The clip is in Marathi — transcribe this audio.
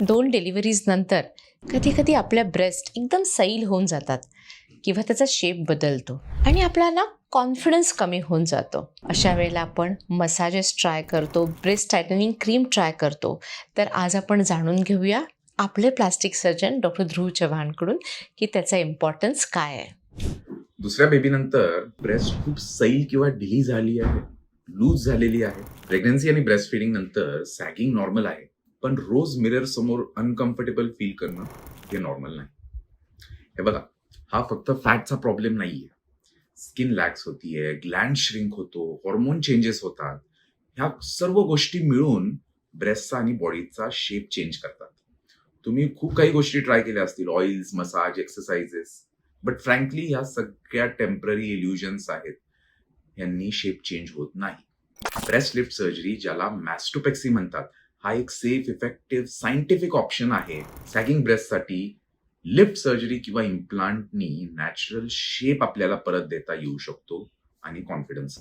दोन डिलिव्हरीज नंतर कधी कधी आपल्या ब्रेस्ट एकदम सैल होऊन जातात किंवा त्याचा शेप बदलतो आणि आपल्याला कॉन्फिडन्स कमी होऊन जातो. अशा वेळेला आपण मसाजेस ट्राय करतो ब्रेस्ट टायटनिंग क्रीम ट्राय करतो. तर आज आपण जाणून घेऊया आपले प्लास्टिक सर्जन डॉक्टर ध्रुव चव्हाणकडून की त्याचा इम्पॉर्टन्स काय आहे. दुसऱ्या बेबीनंतर ब्रेस्ट खूप सैल किंवा ढिली झाली आहे लूज झालेली आहे. प्रेग्नन्सी आणि ब्रेस्ट फिडिंग नंतर सॅगिंग नॉर्मल आहे. पण रोज मिरर समोर अनकम्फर्टेबल फील करणं हे नॉर्मल नाही. हे बघा हा फक्त फॅटचा प्रॉब्लेम नाहीये. स्किन लॅक्स होतीये ग्लँड श्रिंक होतो हॉर्मोन चेंजेस होतात. ह्या सर्व गोष्टी मिळून ब्रेस्टचा आणि बॉडीचा शेप चेंज करतात. तुम्ही खूप काही गोष्टी ट्राय केल्या असतील oils massage exercises but frankly ह्या सगळ्या टेंपररी इल्युजन्स आहेत. यांनी शेप चेंज होत नाही. ब्रेस्ट लिफ्ट सर्जरी ज्याला मॅस्टोपेक्सी म्हणतात हा एक सेफ इफेक्टिव्ह सायंटिफिक ऑप्शन आहे. सॅगिंग ब्रेस्टसाठी लिफ्ट सर्जरी किंवा इम्प्लांटनी नॅचरल शेप आपल्याला परत देता येऊ शकतो आणि कॉन्फिडन्स